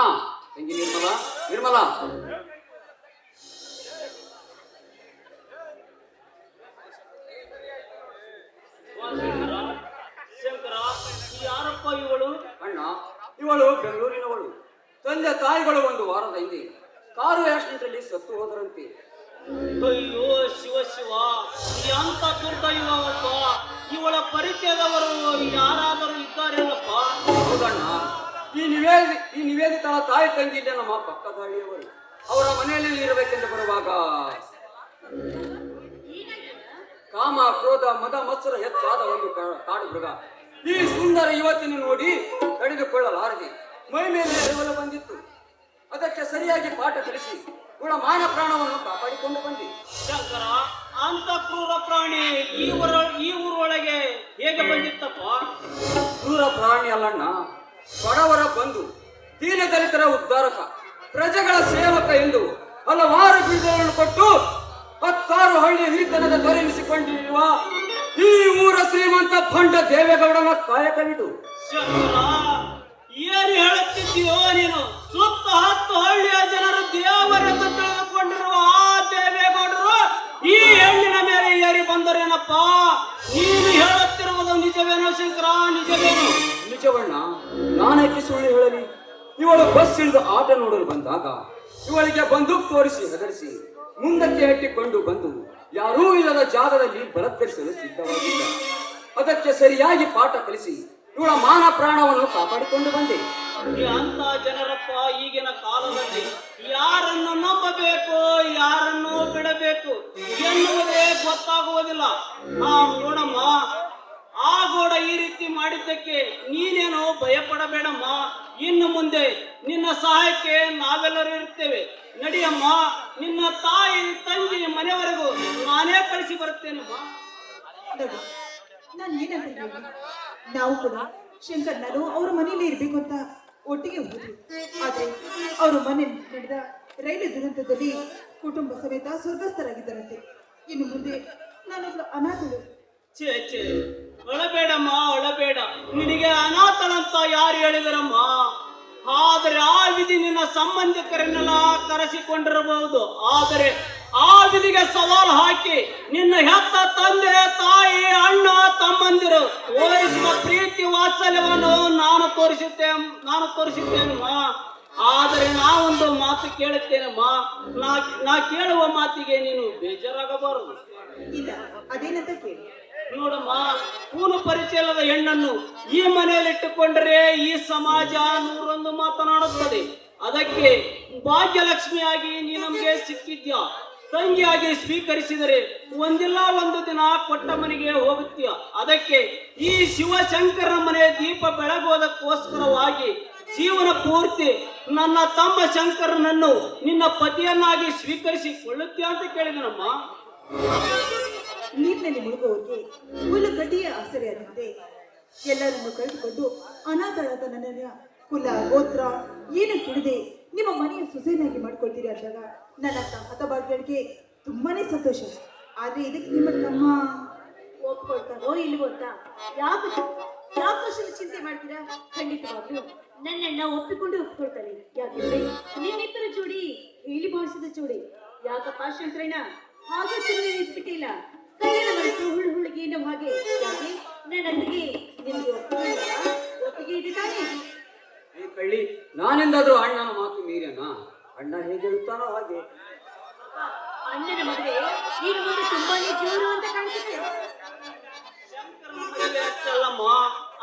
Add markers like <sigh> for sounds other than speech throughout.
ಅಣ್ಣ. ತಂಗಿ ನಿರ್ಮಲ? ನಿರ್ಮಲ. ಶಂಕರ ಯಾರಪ್ಪ ಇವಳು? ಅಣ್ಣ ಇವಳು ಬೆಂಗಳೂರಿನವಳು. ತಂದೆ ತಾಯಿಗಳು ಒಂದು ವಾರದ ಹಿಂದೆ ಕಾರು ಆಕ್ಸಿಡೆಂಟಲ್ಲಿ ಸತ್ತು ಹೋದರಂತೆ. ಅಯ್ಯೋ ಶಿವ ಶಿವ ಈ ಅಂತ ದುರ್ದೈವಪ್ಪ ಇವಳ ಪರಿಚಯದವರು ಯಾರಾದರೂ ಇದ್ದಾರೇನಪ್ಪ? ಹೌದಣ್ಣ. ಈ ನಿವೇದಿ ಈ ನಿವೇದಿತಳ ತಾಯಿ ತಂಗಿ ಇಲ್ಲೇ ನಮ್ಮ ಪಕ್ಕದ ಹಳ್ಳಿಯವರು. ಅವರ ಮನೆಯಲ್ಲಿ ಇರಬೇಕೆಂದು ಬರುವಾಗ ಕಾಮ ಕ್ರೋಧ ಮದ ಮತ್ಸರ ಹೆಚ್ಚಾದ ಒಂದು ಕಾಡು ಮೃಗ. ಈ ಸುಂದರ ಯುವತಿಯನ್ನು ನೋಡಿ ತಡೆದುಕೊಳ್ಳಲಾರದೆ ಮೈ ಮೇಲೆ ಎರವಲು ಬಂದಿತ್ತು. ಅದಕ್ಕೆ ಸರಿಯಾಗಿ ಪಾಠ ಕಲಿಸಿ ಇವಳ ಮಾನ ಪ್ರಾಣವನ್ನು ಕಾಪಾಡಿಕೊಂಡು ಬಂದಿ. ಶಂಕರ ಅಂತ ಕ್ರೂರ ಪ್ರಾಣಿ ಈ ಊರ ಈ ಊರೊಳಗೆ ಹೇಗೆ ಬಂದಿತ್ತಪ್ಪ? ಕ್ರೂರ ಪ್ರಾಣಿ ಅಲ್ಲಣ್ಣ ಬಡವರ ಬಂಧು, ದೀನ ದಲಿತರ ಉದ್ಧಾರಕ, ಪ್ರಜೆಗಳ ಸೇವಕ ಎಂದು ಹಲವಾರು ಬೀಜಗಳನ್ನು ಕೊಟ್ಟು ಹತ್ತಾರು ಹಳ್ಳಿ ಹಿರಿತನದ ದೊರೆಯಿಸಿಕೊಂಡಿರುವ ಈ ಊರ ಶ್ರೀಮಂತ ಭಂಡ ದೇವೇಗೌಡನ ಕಾಯಕವಿದು. ಏನು ಹೇಳುತ್ತಿದ್ದೀಯೋ ನೀನು? ಸುತ್ತ ಹತ್ತು ಹಳ್ಳಿಯ ಜನರು ದೇವರೆಂದು ತಿಳಿದುಕೊಂಡಿರುವ ಆ ದೇವೇಗೌಡರು ಈ ಹೆಣ್ಣಿನ ಮೇಲೆ ಏರಿ ಬಂದರೇನಪ್ಪ? ನೀನು ಹೇಳುತ್ತಿರುವುದು ನಿಜವೇನೋ ಶಂಕರ ನಿಜವೇನು? ನಿಜವಣ್ಣ ನಾನಕ್ಕೆ ಸುಳ್ಳು ಹೇಳಲಿ? ಇವಳು ಬಸ್ ಇಳಿದು ಆಟ ನೋಡಲು ಬಂದಾಗ ಇವಳಿಗೆ ಬಂದೂಕ್ ತೋರಿಸಿ ಹೆದರಿಸಿ ಮುಂದಕ್ಕೆ ಹಟ್ಟಿಕೊಂಡು ಬಂದು ಯಾರೂ ಇಲ್ಲದ ಜಾಗದಲ್ಲಿ ಬಲತ್ಕರಿಸಲು ಸಿದ್ಧವಾಗಿಲ್ಲ ಅದಕ್ಕೆ ಸರಿಯಾಗಿ ಪಾಠ ಕಲಿಸಿ ಇವಳ ಮಾನ ಪ್ರಾಣವನ್ನು ಕಾಪಾಡಿಕೊಂಡು ಬಂದೆ. ಅಂತ ಜನರಪ್ಪ ಈಗಿನ ಕಾಲದಲ್ಲಿ ಯಾರನ್ನು ನಂಬಬೇಕು, ಯಾರನ್ನು ಬಿಡಬೇಕು ಎನ್ನುವುದೇ ಗೊತ್ತಾಗುವುದಿಲ್ಲ. ನೋಡಮ್ಮ ಆ ಗೋಡ ಈ ರೀತಿ ಮಾಡಿದ್ದಕ್ಕೆ ನೀನೇನು ಭಯಪಡಬೇಡಮ್ಮ. ಇನ್ನು ಮುಂದೆ ನಿನ್ನ ಸಹಾಯಕ್ಕೆ ನಾವೆಲ್ಲರೂ ಇರ್ತೇವೆ. ನಡಿಯಮ್ಮ, ನಿನ್ನ ತಾಯಿ, ತಂಗಿ ಮನೆವರೆಗೂ ನಾನೇ ಕಳಿಸಿ ಬರುತ್ತೇನಮ್ಮ. ನಾನು ನಾವು ಕೂಡ ಶಂಕರ್ ಅವ್ರ ಮನೆಯಲ್ಲಿ ಇರ್ಬೇಕು ಅಂತ ಒಟ್ಟಿಗೆ ಹೋದ್ವಿ. ಆದ್ರೆ ಅವ್ರ ಮನೆ ನಡೆದ ರೈಲು ದುರಂತದಲ್ಲಿ ಕುಟುಂಬ ಸಮೇತ ಸ್ವರ್ಗಸ್ಥರಾಗಿದ್ದರಂತೆ. ಇನ್ನು ಮುಂದೆ ನಾನೊಬ್ಳು ಅನಾಥಳು. ಛೇ ಛೇ. ಅಳಬೇಡಮ್ಮ ಅಳಬೇಡ ನಿನಗೆ ಅನಾಥನಂತ ಯಾರು ಹೇಳಿದರಮ್ಮ? ಆದರೆ ಆ ವಿಧಿ ನಿನ್ನ ಸಂಬಂಧಿಕರನ್ನೆಲ್ಲ ಕರೆಸಿಕೊಂಡಿರಬಹುದು. ಆದರೆ ಆ ವಿಧಿಗೆ ಸವಾಲು ಹಾಕಿ ನಿನ್ನ ಹೆತ್ತ ತಂದೆ, ತಾಯಿ, ಅಣ್ಣ, ತಮ್ಮಂದಿರು ಓದಿಸುವ ಪ್ರೀತಿ ವಾತ್ಸಲ್ಯವನ್ನು ನಾನು ತೋರಿಸುತ್ತೆ ನಾನು ತೋರಿಸುತ್ತೇನಮ್ಮ. ಆದರೆ ನಾವೊಂದು ಮಾತು ಕೇಳುತ್ತೇನಮ್ಮ? ನಾ ನಾ ಕೇಳುವ ಮಾತಿಗೆ ನೀನು ಬೇಜಾರಾಗಬಾರದು. ಇಲ್ಲ, ಅದೇನಂತ ಕೇಳಿ. ನೋಡಮ್ಮ ಕೂನು ಪರಿಚಯ ಇಲ್ಲದ ಹೆಣ್ಣನ್ನು ಈ ಮನೆಯಲ್ಲಿ ಇಟ್ಟುಕೊಂಡರೆ ಈ ಸಮಾಜ ನೂರೊಂದು ಮಾತನಾಡುತ್ತದೆ. ಅದಕ್ಕೆ ಭಾಗ್ಯಲಕ್ಷ್ಮಿಯಾಗಿ ನೀ ನಮಗೆ ಸಿಕ್ಕಿದ್ಯಾ? ತಂಗಿಯಾಗಿ ಸ್ವೀಕರಿಸಿದರೆ ಒಂದಿಲ್ಲ ಒಂದು ದಿನ ಕೊಟ್ಟ ಮನೆಗೆ ಹೋಗುತ್ತೀಯ? ಅದಕ್ಕೆ ಈ ಶಿವಶಂಕರನ ಮನೆ ದೀಪ ಬೆಳಗೋದಕ್ಕೋಸ್ಕರವಾಗಿ ಜೀವನ ಪೂರ್ತಿ ನನ್ನ ತಮ್ಮ ಶಂಕರನನ್ನು ನಿನ್ನ ಪತಿಯನ್ನಾಗಿ ಸ್ವೀಕರಿಸಿಕೊಳ್ಳುತ್ತೀಯ ಅಂತ ಕೇಳಿದನಮ್ಮ. ನೀರಿನಲ್ಲಿ ಮುಳುಗುವವರಿಗೆ ಹುಲ್ಲು ಗಡ್ಡಿಯ ಆಸರೆಯಾದಂತೆ ಎಲ್ಲರನ್ನು ಕಳೆದುಕೊಂಡು ಅನಾಥಳಾದ ನನ್ನನ್ನು ಕುಲ, ಗೋತ್ರ, ಏನು ತಿಳಿದೆ ನಿಮ್ಮ ಮನೆಯ ಸೊಸೆಯನ್ನಾಗಿ ಮಾಡ್ಕೊಳ್ತೀರಿ ಅಂದಾಗ ನನ್ನ ಹತಭಾಗ್ಯಗಳಿಗೆ ತುಂಬಾನೇ ಸಂತೋಷ. ಆದ್ರೆ ಇದಕ್ಕೆ ನಿಮ್ಮ ತಮ್ಮ ಒಪ್ಕೊಳ್ತಾರೋ ಇಲ್ವೋ ಅಂತ ಯಾಕೆ ಯಾಕಷ್ಟು ಚಿಂತೆ ಮಾಡ್ತೀರಾ? ಖಂಡಿತವಾಗ್ಲೂ ನನ್ನಣ್ಣ ಒಪ್ಪಿಕೊಂಡು ಒಪ್ಕೊಳ್ತಾನೆ ಯಾಕೆಂದ್ರೆ ನಿನ್ನಿಬ್ಬರ ಜೋಡಿ, ಹೇಳಿ ಭಾವಿಸಿದ ಜೋಡಿ, ಯಾಕಪ್ಪ ಶಂಕರಣ್ಣ? ಹಾಗೆ ಸುಮ್ಮನೆ ನಿಂತ್ಬಿಟ್ಟಿಲ್ಲ ಕಣ್ಣಿನ ಮನಸ್ಸು ಹುಳು ಹುಳುಗಿ ಅನ್ನೋ ಹಾಗೆ. ಯಾಕೆ? ನನ್ನೊಂದಿಗೆ ನಿಮಗೆ ಒಪ್ಪಿಗೆ ಒಪ್ಪಿಗೆ ಇದೆ ತಾನೇ? ಈ ಕಳ್ಳಿ ನಾನೆಂದಾದ್ರೂ ಅಣ್ಣನ ಮಾತು ಮೀರ್ಯನ? ಅಣ್ಣ ಹೇಗೆ ಹೇಳ್ತಾನೋ ಹಾಗೆ. ಅಣ್ಣನ ಮದುವೆ ಈಗ ಮುಂದೆ ತುಂಬಾನೇ ಜೋರು ಅಂತ ಕಾಣಿಸುತ್ತೆ. ಮದುವೆ ಅಷ್ಟಲ್ಲಮ್ಮ.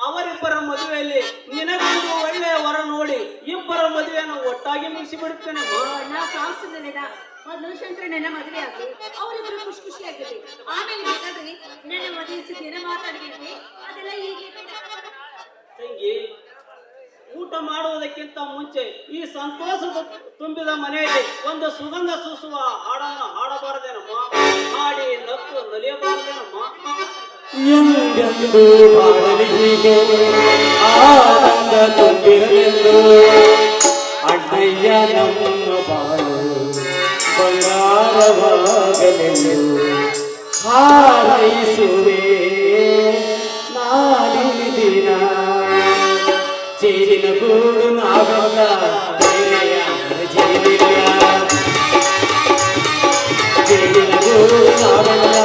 ಅವರಿಬ್ಬರ ಮದುವೆಯಲ್ಲಿ ನಿನಗೊಂದು ಒಳ್ಳೆಯ ವರ ನೋಡಿ ಇಬ್ಬರ ಮದುವೆಯನ್ನು ಒಟ್ಟಾಗಿ ಮುಗಿಸಿ ಬಿಡುತ್ತೇನೆ ಅಣ್ಣ ಸಾಹಸದಲ್ಲಿದ ಮೊದಲು ಶಂಕರಣ್ಣನ ಮದುವೆ ಆಗಲಿ ಅವರಿಬ್ಬರು ಖುಷಿ ಖುಷಿಯಾಗಿರ್ಲಿ. ಆಮೇಲೆ ಬೇಕಾದ್ರೆ ನನ್ನ ಮದುವೆ ಸುದ್ದಿನ ಮಾತಾಡ್ಬೇಕು ಅದೆಲ್ಲ ಹೀಗೆ. ತಂಗಿ ಊಟ ಮಾಡುವುದಕ್ಕಿಂತ ಮುಂಚೆ ಈ ಸಂತೋಷ ತುಂಬಿದ ಮನೆಯಲ್ಲಿ ಒಂದು ಸುಗಂಧ ಸೂಸುವ ಹಾಡನ್ನು ಹಾಡಬಾರದೇನಮ್ಮ? ಹಾಡಿ ನಕ್ಕು ನಲಿಯಬಾರದೇನಮ್ಮ? ಎಂದೆಂದು ಬಾಳಲಿ ಹೀಗೆ. ಆನಂದ ತುಂಬಿರಲೆಂದು ಅಣ್ಣಯ್ಯ ನಮ್ಮ ಕಾಲವಾಗಲೆಂದು ಹಾರೈಸುವೆ ನಾಡಿ ದಿನ ಚೇರಿನ ಗೂಡು ನಾವೆಲ್ಲ ಚೇರಿನ ಗೂಡು ನಾವೆಲ್ಲ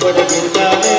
ಕೊಡಗಿದ್ದಾನೆ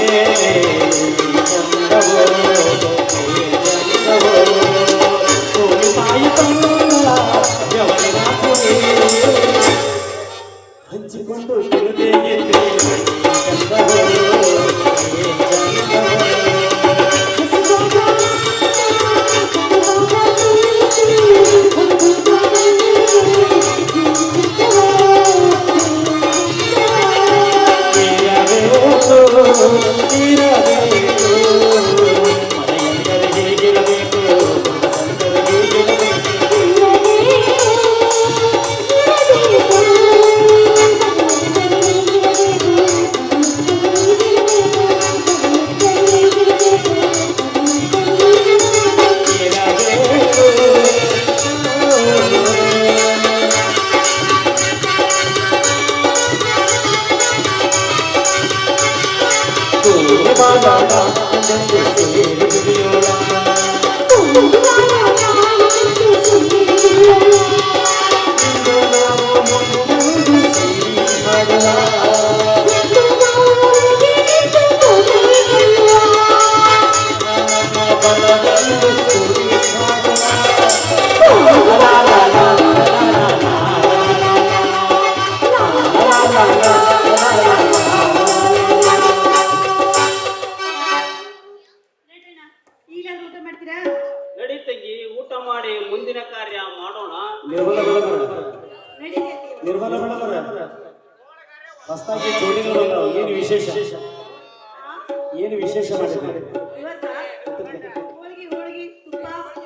ಏನು ವಿಶೇಷ ಮಾಡಿದ್ದಾರೆ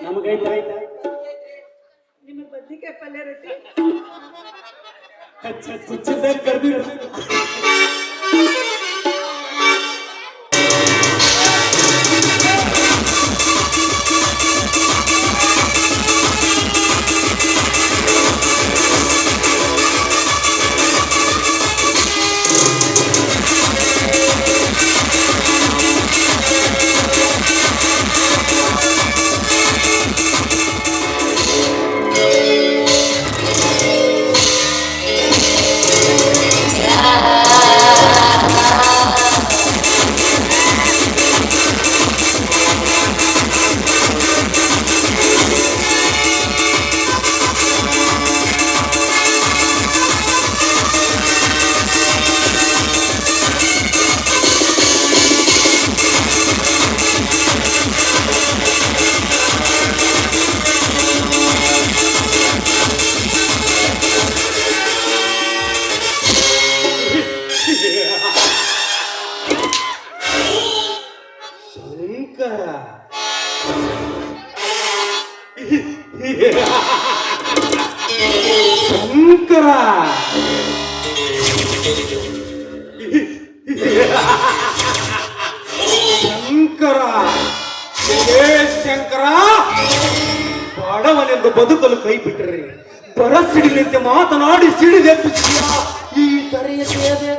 ನಮಗೈತ ನಿಮಗೆ ಬದ್ನಿಕಾಯಿ ಪಲ್ಯ ರೊಟ್ಟಿ ಕಚ್ಚಿದ್ದಾಗ ಕರ್ದಿದ್ರು ಶಂಕರ ಶಂಕರ ಹೇ ಶಂಕರ ಬಡವನೆಂದು ಬದುಕಲು ಕೈ ಬಿಟ್ಟರೆ ಬರ ಸಿಡಿಲಿಂತೆ ಮಾತನಾಡಿ ಸಿಡಿದೆ ಈ ಕರೆಯ ಸೇವೆ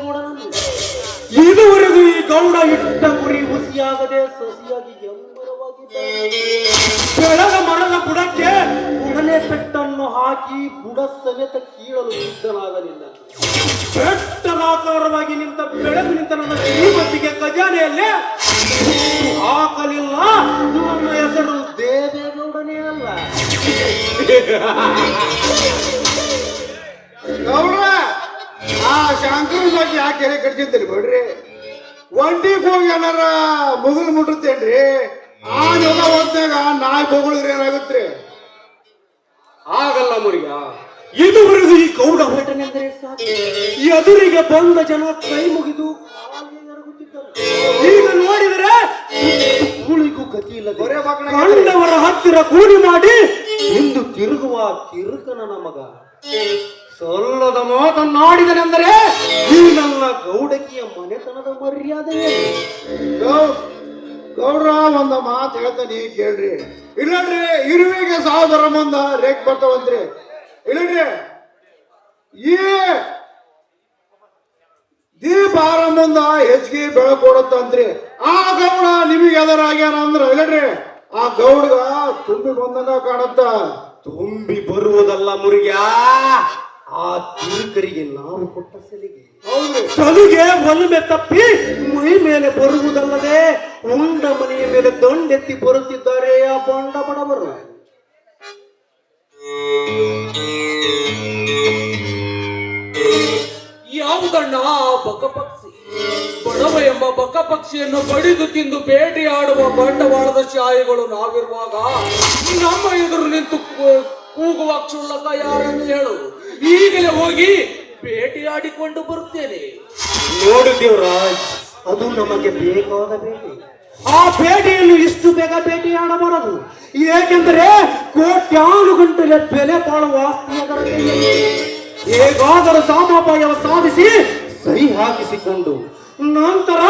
ಇದುವರೆಗೂ ಈ ಗೌಡ ಇಟ್ಟ ಗುರಿ ಹುಸಿಯಾಗದೆ ಸೊಸಿಯಾಗಿ ಬೆಳದ ಮರದ ಬುಡಕ್ಕೆ ಉಡಲೆ ಪೆಟ್ಟನ್ನು ಹಾಕಿ ಬುಡ ಸಮೇತ ಕೀಳಲು ಸಿದ್ಧನಾಗಲಿಲ್ಲ. ಕೆಟ್ಟದಾಕಾರವಾಗಿ ನಿಂತ ಬೆಳೆದು ನಿಂತ ನನ್ನ ಶ್ರೀಮತಿಗೆ ಖಜಾನೆಯಲ್ಲೇ ಹಾಕಲಿಲ್ಲ? ನನ್ನ ಹೆಸರು ದೇವೇಗೌಡನೇ ಅಲ್ಲ. ಗೌಡ ಆ ಶಂಕರ ಬಗ್ಗೆ ಯಾಕೆ ಕೆರೆ ಕಟ್ಸಿದ್ರಿ ಬಿಡ್ರಿ ಒಂಟಿಗೆ ಹೋಗಿ ಏನಾರ ಮುಗಿಲ್ ಮುಟ್ಟಿರ್ತೇನ್ರಿ. ಆ ಜನ ಹೋದಾಗ ನಾಯಿ ಬೊಗಳಿದ್ರೆ ಏನಾಗುತ್ತೆ? ಆಗಲ್ಲ ಮುರಿಯ ಇದುವರೆಗೂ ಈ ಗೌಡ ಹೊರಟನೆಂದರೆ ಸಾಕು. ಎದುರಿಗೆ ಬಂದ ಜನ ಕೈ ಮುಗಿದು. ಈಗ ನೋಡಿದರೆ ಕೂಳಿಗೂ ಗತಿ ಇಲ್ಲ ಕಂಡವರ ಹತ್ತಿರ ಕೂಡಿ ಮಾಡಿ ಇಂದು ತಿರುಗುವ ತಿರುಕನ ಮಗ. ಸಲ್ಲದ ಮಾತನ್ನಾಡಿದನೆಂದರೆ ಈ ನನ್ನ ಗೌಡಕಿಯ ಮನೆತನದ ಮರ್ಯಾದೆ. ಗೌಡ್ರ, ಒಂದ ಮಾತು ಹೇಳ್ತಾನೆ ಕೇಳ್ರಿ. ಇಲ್ಲಡ್ರಿ ಇರುವಿಗೆ ಸಾವಿರ ಮಂದ ರೇಕ್ ಬರ್ತಾವಂತ್ರಿ. ಇಲ್ಲಡ್ರಿ ಈ ದೀಪ ಆರ ಮುಂದ ಹೆಚ್ಚಿಗೆ ಬೆಳಕು ಕೊಡುತ್ತಂತ್ರಿ. ಆ ಗೌಡ ನಿಮಗೆ ಎದರ ಆಗ್ಯಾನ ಅಂದ್ರ ಇಲ್ಲಡ್ರಿ ಆ ಗೌಡ್ಗ ತುಂಬಿ ಬಂದಂಗ ಕಾಣತ್ತ. ತುಂಬಿ ಬರುವುದಲ್ಲ ಮುರಿಯ ಆ ತೀರ್ಕರಿಗೆ ನಾವು ಕೊಟ್ಟ ಸಲಿಗೆ. ಸಲಿಗೆ ಒಲುಮೆ ತಪ್ಪಿ ಮೈ ಮೇಲೆ ಬರುವುದಲ್ಲದೆ ಉಂಡ ಮನೆಯ ಮೇಲೆ ದಂಡೆತ್ತಿ ಬರುತ್ತಿದ್ದಾರೆ ಆ ಬಂಡ ಬಡವರು. ಯಾವುದಣ್ಣ ಆ ಬಕಪಕ್ಷಿ? ಬಡವ ಎಂಬ ಬಕಪಕ್ಷಿಯನ್ನು ಬಡಿದು ತಿಂದು ಬೇಟೆಯಾಡುವ ಬಂಡವಾಳದ ಶಾಯಿಗಳು ನಾವಿರುವಾಗ ನಮ್ಮ ಎದುರು ನಿಂತು ಕೂಗುವ ಕ್ಷುಲ್ಲಕ ಯಾರನ್ನು ಹೇಳು. ಈಗಲೇ ಹೋಗಿ ಭೇಟಿಯಾಡಿಕೊಂಡು ಬರುತ್ತೇನೆ. ನೋಡು ದೇವರಾಜ್ ಅದು ನಮಗೆ ಬೇಕಾದ ಭೇಟಿ. ಆ ಭೇಟಿಯನ್ನು ಇಷ್ಟು ಬೇಗ ಭೇಟಿಯಾಡಬಾರದು. ಏಕೆಂದರೆ ಕೋಟ್ಯಾನು ಗಂಟಲೆ ಬೆಲೆ ತಾಳುವ. ಹೇಗಾದರೂ ಸಾಮಾಪಾಯವ ಸಾಧಿಸಿ ಸರಿ ಹಾಕಿಸಿಕೊಂಡು ನಂತರ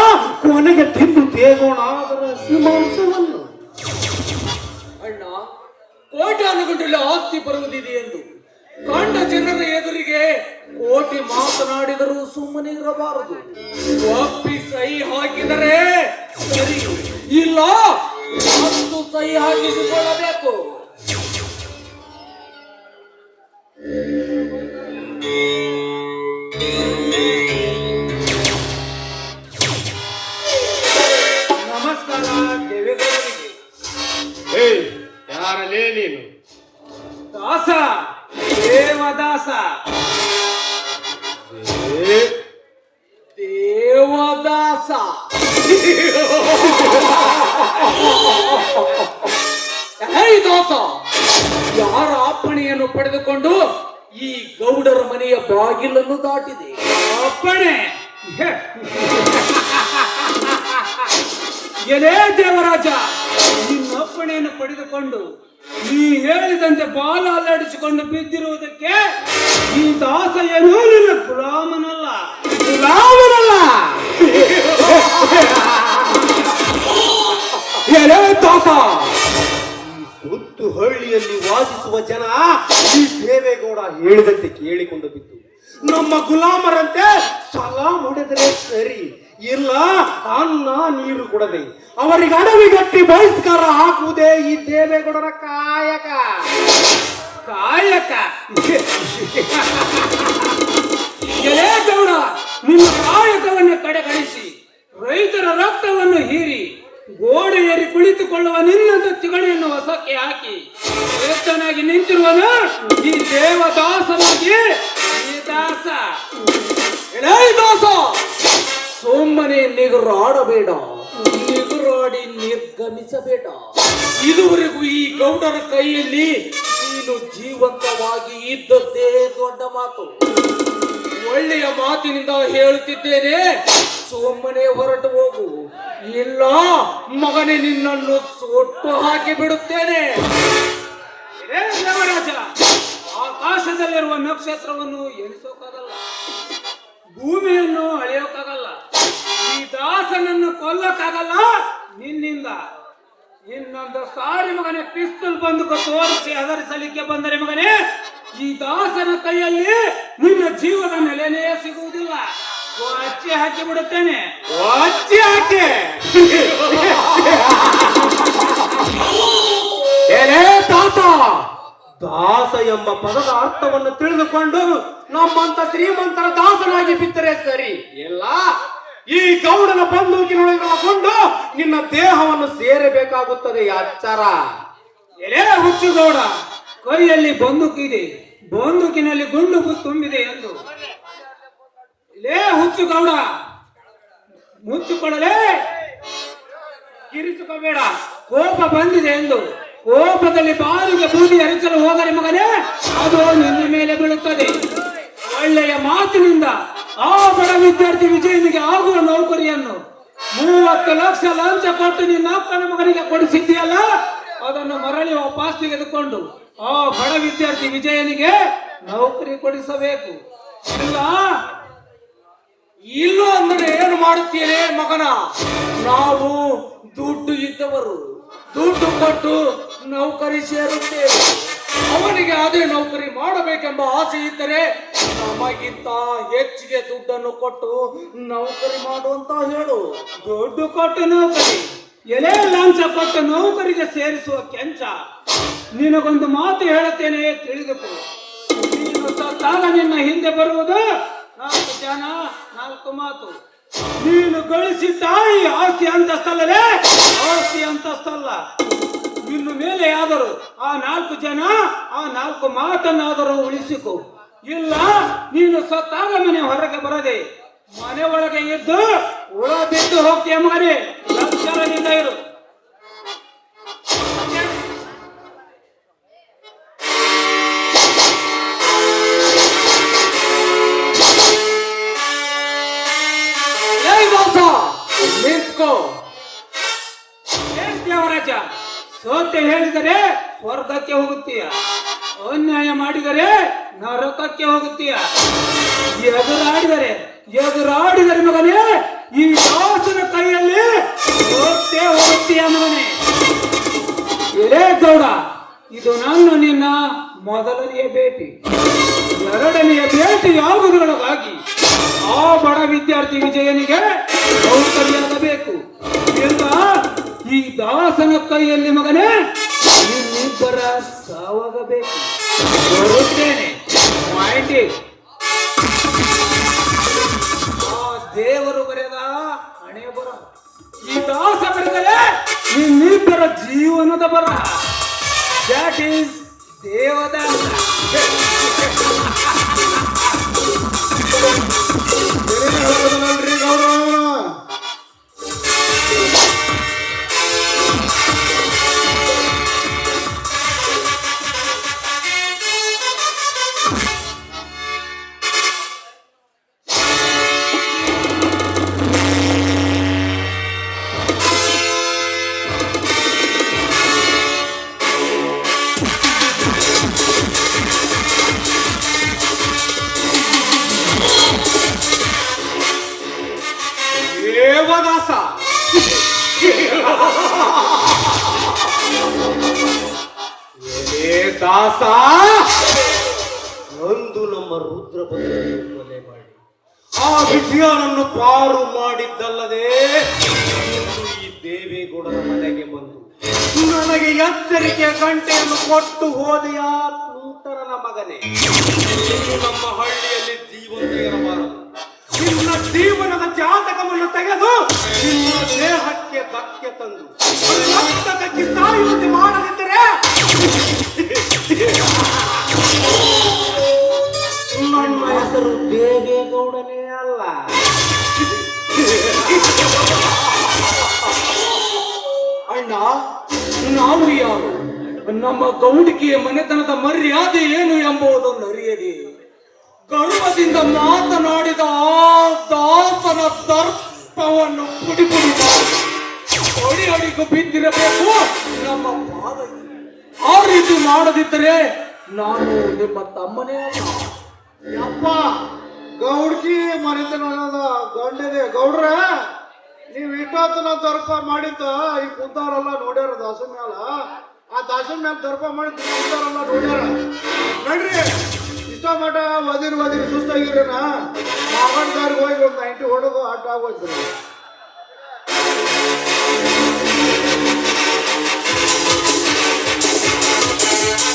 ಕೊನೆಗೆ ತಿಂದು ತೇಗೋಣ ಅದರ ಸೀಮಾಂಸವನ್ನು. ಅಣ್ಣ ಕೋಟ್ಯಾನುಗಂಟಲೆ ಆಸ್ತಿ ಬರುವುದಿದೆ ಎಂದು ಕಂಡ ಜನರ ಎದುರಿಗೆ ಕೋಟಿ ಮಾತನಾಡಿದರೂ ಸುಮ್ಮನೆ ಇರಬಾರದು. ಒಪ್ಪಿ ಸಹಿ ಹಾಕಿದರೆ ಇಲ್ಲ. ಸಹಿ ಹಾಕಿಸಿಕೊಳ್ಳಬೇಕು. ಎಲೇ ದೇವರಾಜ ನಿಮ್ಮ ಅಪ್ಪಣೆಯನ್ನು ಪಡೆದುಕೊಂಡು ನೀ ಹೇಳಿದಂತೆ ಬಾಲ ಅಲ್ಲಾಡಿಸಿಕೊಂಡು ಬಿದ್ದಿರುವುದಕ್ಕೆ ಈ ದಾಸ ಏನೂ ನಿನ್ನ ಗುಲಾಮನಲ್ಲ. ಗುಲಾಮನಲ್ಲ. ಎಲೇ ದಾಸ. ಸುತ್ತು ಹಳ್ಳಿಯಲ್ಲಿ ವಾಸಿಸುವ ಜನ ಈ ದೇವೇಗೌಡ ಹೇಳಿದಂತೆ ಕೇಳಿಕೊಂಡು ಬಿದ್ದು, ನಮ್ಮ ಗುಲಾಮರಂತೆ ಸಲಾ ಹೊಡೆದರೆ ಸರಿ. ಇಲ್ಲ, ಅನ್ನ ನೀರು ಕೊಡದೆ. ಅವರಿಗೆ ಅಡವಿಗಟ್ಟಿ ಬಹಿಷ್ಕಾರ ಹಾಕುವುದೇ ಈ ದೇವೇಗೌಡರ ಕಾಯಕ. ಕಾಯಕ. ಗೌಡ ನಿಮ್ಮ ಕಾಯಕವನ್ನು ಕಡೆಗಣಿಸಿ, ರೈತರ ರಕ್ತವನ್ನು ಹೀರಿ, ಗೋಡೆ ಕುಳಿತುಕೊಳ್ಳುವ ನಿನ್ನಂತ ತಿಗಣೆಯನ್ನು ಹೊಸಕ್ಕೆ ಹಾಕಿ ಶ್ರೇಷ್ಠನಾಗಿ ನಿಂತಿರುವನು ಈ ದೇವದಾಸನಾಗಿ, ಈ ದಾಸ. ಎಳೈ ದಾಸ. ಸುಮ್ಮನೆ ನಿಗರಾಡಬೇಡ. ನಿಗರಾಡಿ ನಿರ್ಗಮಿಸಬೇಡ. ಇದುವರೆಗೂ ಈ ಗೌಡರ ಕೈಯಲ್ಲಿ ನೀನು ಜೀವಂತವಾಗಿ ಇದ್ದದ್ದೇ ದೊಡ್ಡ ಮಾತು. ಒಳ್ಳೆಯ ಮಾತಿನಿಂದ ಹೇಳುತ್ತಿದ್ದೇನೆ. ಸೋಮನೆ ಹೊರಟು ಹೋಗು. ಇಲ್ಲ ಮಗನೇ ನಿನ್ನನ್ನು ಸೊಟ್ಟು ಹಾಕಿ ಬಿಡುತ್ತೇನೆ. ದೇವರಾಜ ಆಕಾಶದಲ್ಲಿರುವ ನಕ್ಷತ್ರವನ್ನು ಎಣಿಸೋಕ್ಕಾಗಲ್ಲ ಭೂಮಿಯನ್ನು ಅಳೆಯೋಕ್ಕಾಗಲ್ಲ. ಈ ದಾಸನನ್ನು ಕೊಲ್ಲಕ್ಕಾಗಲ್ಲ. ನಿನ್ನಿಂದ ಇನ್ನೊಂದು ಸಾರಿ ಮಗನೇ, ಪಿಸ್ತೂಲ್ ಬಂದು ತೋರಿಸಿ ಹೆದರಿಸಲಿಕ್ಕೆ ಬಂದರೆ ಮಗನೇ, ಈ ದಾಸನ ಕೈಯಲ್ಲಿ ನಿನ್ನ ಜೀವದ ನೆಲೆನೇ ಸಿಗುವುದಿಲ್ಲ. ಅಚ್ಚಿ ಹಾಕಿ ಬಿಡುತ್ತೇನೆ. ಅಚ್ಚಿ ಹಾಕಿ. <laughs> ಏನೇ ತಾತ ದಾಸ ಎಂಬ ಪದದ ಅರ್ಥವನ್ನು ತಿಳಿದುಕೊಂಡು ನಮ್ಮಂತ ಶ್ರೀಮಂತರ ದಾಸನಾಗಿ ಬಿದ್ದರೆ ಸರಿ. ಎಲ್ಲ, ಈ ಗೌಡನ ಬಂದೂಕಿನೊಳಗೊಂಡು ನಿನ್ನ ದೇಹವನ್ನು ಸೇರಬೇಕಾಗುತ್ತದೆ ಅಚ್ಚರ ಎಲೆ ಹುಚ್ಚು ಗೌಡ, ಕೈಯಲ್ಲಿ ಬಂದೂಕಿದೆ, ಬಂದೂಕಿನಲ್ಲಿ ಗುಂಡು ತುಂಬಿದೆ ಎಂದು. ಲೇ ಹುಚ್ಚು ಗೌಡ, ಮುಚ್ಚಿಕೊಳ್ಳಲೇ. ಕಿರಿಸಿಕೋಬೇಡ ಕೋಪ ಬಂದಿದೆ ಎಂದು. ಕೋಪದಲ್ಲಿ ಬಾಲಿಗೆ ಬೂದಿ ಹರಿಸಲು ಹೋದರೆ ಮಗನೇ. ಅದು ನಿನ್ನ ಮೇಲೆ ಬೀಳುತ್ತದೆ. ಒಳ್ಳೆಯ ಮಾತಿನಿಂದ ಆ ಬಡ ವಿದ್ಯಾರ್ಥಿ ವಿಜಯನಿಗೆ ಆಗುವ ನೌಕರಿಯನ್ನು ಮೂವತ್ತು ಲಕ್ಷ ಲಂಚ ಕೊಟ್ಟು ನಿನ್ನ ಅಪ್ಪನ ಮಗನಿಗೆ ಕೊಡಿಸಿದ್ದೀಯಲ್ಲ? ಅದನ್ನು ಮರಳಿ ವಾಪಸ್ ತೆಗೆದುಕೊಂಡು ಆ ಬಡ ವಿದ್ಯಾರ್ಥಿ ವಿಜಯನಿಗೆ ನೌಕರಿ ಕೊಡಿಸಬೇಕು. ಇಲ್ಲ. ಇಲ್ಲ ಅಂದ್ರೆ ಏನು ಮಾಡುತ್ತೀರೇ ಮಗನ? ನಾವು ದುಡ್ಡು ಇದ್ದವರು. ದುಡ್ಡು ಕೊಟ್ಟು ನೌಕರಿ ಸೇರುತ್ತೇವೆ ಅವನಿಗೆ ಅದೇ ನೌಕರಿ ಮಾಡಬೇಕೆಂಬ ಆಸೆ ಇದ್ದರೆ ನಮಗಿಂತ ಹೆಚ್ಚಿಗೆ ದುಡ್ಡನ್ನು ಕೊಟ್ಟು ನೌಕರಿ ಮಾಡುವಂತ ಹೇಳು. ದುಡ್ಡು ಕೊಟ್ಟು ನೌಕರಿ. ಎಲೆ ಲಂಚ ಕೊಟ್ಟು ನೌಕರಿಗೆ ಸೇರಿಸುವ ಕೆಂಚ. ನಿನಗೊಂದು ಮಾತು ಹೇಳುತ್ತೇನೆ, ತಿಳಿದುಕೋ. ನೀನು ನಿನ್ನ ಹಿಂದೆ ಬರುವುದು ನಾಲ್ಕು ಜನ, ನಾಲ್ಕು ಮಾತು. ನೀನು ಗಳಿಸಿ ತಾಯಿ ಆಸ್ತಿ ಅಂತಸ್ತಲ್ಲದೆ ಆಸ್ತಿ ಅಂತಸ್ತಲ್ಲ. ಇನ್ನು ಮೇಲೆ ಆದರೂ ಆ ನಾಲ್ಕು ಜನ, ಆ ನಾಲ್ಕು ಮಾತನ್ನಾದರೂ ಉಳಿಸಿಕೊ. ಇಲ್ಲ, ನೀನು ಸತ್ತಾಗ ಮನೆ ಹೊರಗೆ ಬರದೆ ಮನೆ ಒಳಗೆ ಇದ್ದು ಹುಳ ಬಿದ್ದು ಹೋಗ್ತೀಯ ಮಾಡಿ ಲಕ್ಷಣದಿಂದ ಇರು. Let's ದಾಸ ಸತ್ಯ ಹೇಳಿದರೆ ಸ್ವರ್ಗಕ್ಕೆ ಹೋಗುತ್ತೀಯ? ಅನ್ಯಾಯ ಮಾಡಿದರೆ ನರಕಕ್ಕೆ ಹೋಗುತ್ತೀಯ? ಎದುರಾಡಿದರೆ ಎದುರಾಡಿದರೆ ಮಗನೇ, ಈ ದಾಸನ ಕೈಯಲ್ಲಿ ಹೋಗ್ತೇ ಹೋಗುತ್ತೀಯ ಮಗನೇ? ಇಳೇ ಗೌಡ, ಇದು ನಾನು ನಿನ್ನ ಮೊದಲನೆಯ ಭೇಟಿ. ಎರಡನೆಯ ಭೇಟಿ ಯಾವುದರೊಳಗಾಗಿ ಆ ಬಡ ವಿದ್ಯಾರ್ಥಿ ವಿಜಯನಿಗೆ ನೌಕರಿಯಾಗಬೇಕು ಇಲ್ಲ ಈ ದಾಸನ ಕೈಯಲ್ಲಿ ಮಗನೇ, ನಿನ್ನಿಬ್ಬರ ಸಾವಾಗಬೇಕು. ಬರುತ್ತೇನೆ. ಆ ದೇವರು ಬರೆದ ಹಣೆ ಬರ. ಈ ದಾಸ ಬರೆದರೆ ನಿನ್ನಿಬ್ಬರ ಜೀವನದ ಬರ. ದಟ್ ಈಸ್ ದೇವದ ನೋಡ್ರಿ ಗೌಡ್ರ ಮಾಡಿದ್ದಲ್ಲದೆ ಈ ದೇವೇಗೌಡನ ಮನೆಗೆ ಬಂದು ನನಗೆ ಎಚ್ಚರಿಕೆಯ ಗಂಟೆಯನ್ನು ಕೊಟ್ಟು ಹೋದೆಯ ತುಂಟರನ ಮಗನೇ. ನಮ್ಮ ಹಳ್ಳಿಯಲ್ಲಿ ನಮ್ಮ ಗೌಡಿಕೆಯ ಮನೆತನದ ಮರ್ಯಾದೆ ಏನು ಎಂಬುದನ್ನು ಅರಿಯದೆ ಗರ್ವದಿಂದ ಮಾತನಾಡಿದ ಆ ದಾಸನ ದರ್ಪವನ್ನು ಪುಡಿ ಅಡಿ ಅಡಿಗೂ ಬಿದ್ದಿರಬೇಕು ನಮ್ಮ ಪಾದ ಆ ರೀತಿ ಮಾಡದಿದ್ದರೆ ನಾನು ನಿಮ್ಮ ತಮ್ಮನೇ ಅಪ್ಪ ಗೌಡ್ಕಿ ಮನೆತನದ ಗಂಡದೆ ಗೌಡ್ರ, ನೀವ್ ಇಷ್ಟೊತ್ತನ ದರ್ಪ ಮಾಡಿದ್ದ ಈ ಕುಂತಾರಲ್ಲ ನೋಡ್ಯಾರ ದಾಸನ ಮ್ಯಾಲ? ಆ ದಾಸನ ಮ್ಯಾಮ್ ದರ್ಪ ಮಾಡಿ ಕುಂತಾರೆಲ್ಲ ನೋಡ್ಯಾರ. ನಡ್ರಿ, ಇಷ್ಟ ಮಠ ಒದಿರ್ ಒದಿರ್ ಸುಸ್ತಾಗಿರೋಣ. ದಾರಿಗೆ ಹೋಗಿ ಒಂದು ನೈಂಟಿ ಹೊಡೆದು ಆಟ ಆಗೋಯ್ತು.